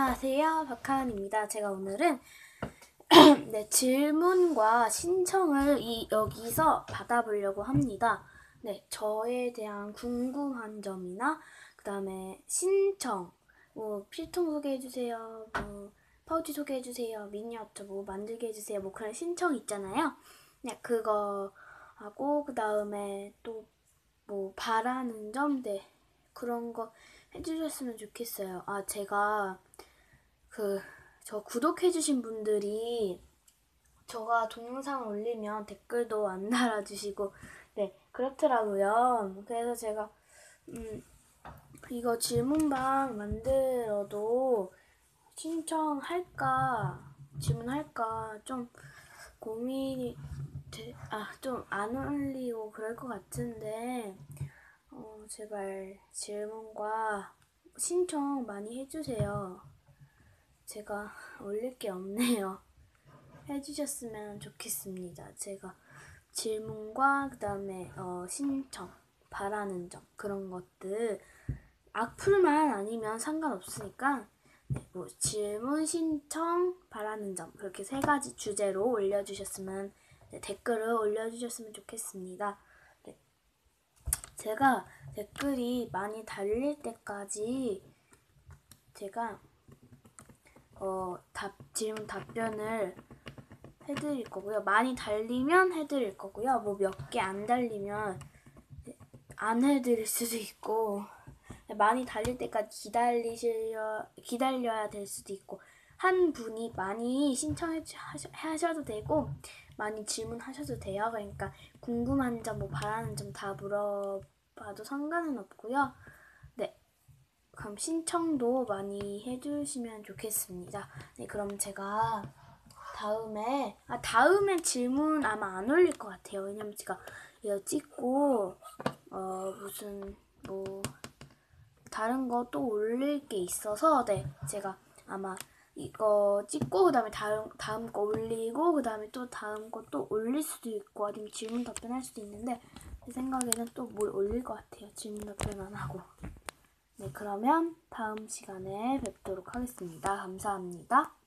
안녕하세요. 박하은입니다. 제가 오늘은 네, 질문과 신청을 이, 여기서 받아보려고 합니다. 네, 저에 대한 궁금한 점이나 그 다음에 신청, 뭐 필통 소개해주세요, 뭐 파우치 소개해주세요, 미니어처 뭐 만들게 해주세요, 뭐 그런 신청 있잖아요. 네, 그거 하고 그 다음에 또 뭐 바라는 점, 네 그런 거 해주셨으면 좋겠어요. 아 제가 그 저 구독해주신 분들이 저가 동영상 올리면 댓글도 안 달아주시고 네 그렇더라고요. 그래서 제가 음 이거 질문방 만들어도 신청할까 질문할까 좀 고민이 아좀 안 올리고 그럴 것 같은데 어 제발 질문과 신청 많이 해주세요. 제가 올릴 게 없네요. 해주셨으면 좋겠습니다. 제가 질문과 그 다음에 어, 신청, 바라는 점 그런 것들 악플만 아니면 상관없으니까 네, 뭐 질문, 신청, 바라는 점 그렇게 세 가지 주제로 올려주셨으면 네, 댓글을 올려주셨으면 좋겠습니다. 네. 제가 댓글이 많이 달릴 때까지 제가 어, 답, 질문 답변을 해드릴 거고요. 많이 달리면 해드릴 거고요. 뭐 몇 개 안 달리면 안 해드릴 수도 있고 많이 달릴 때까지 기다리셔 기다려야 될 수도 있고 한 분이 많이 신청하셔도 되고 많이 질문하셔도 돼요. 그러니까 궁금한 점, 뭐 바라는 점 다 물어봐도 상관은 없고요. 그럼 신청도 많이 해주시면 좋겠습니다. 네, 그럼 제가 다음에 아 다음에 질문 아마 안 올릴 것 같아요. 왜냐면 제가 이거 찍고 어 무슨 뭐 다른 거 또 올릴 게 있어서 네 제가 아마 이거 찍고 그다음에 다음 다음 거 올리고 그다음에 또 다음 거 또 올릴 수도 있고 아니면 질문 답변할 수도 있는데 제 생각에는 또 뭘 올릴 것 같아요. 질문 답변 안 하고. 네, 그러면 다음 시간에 뵙도록 하겠습니다. 감사합니다.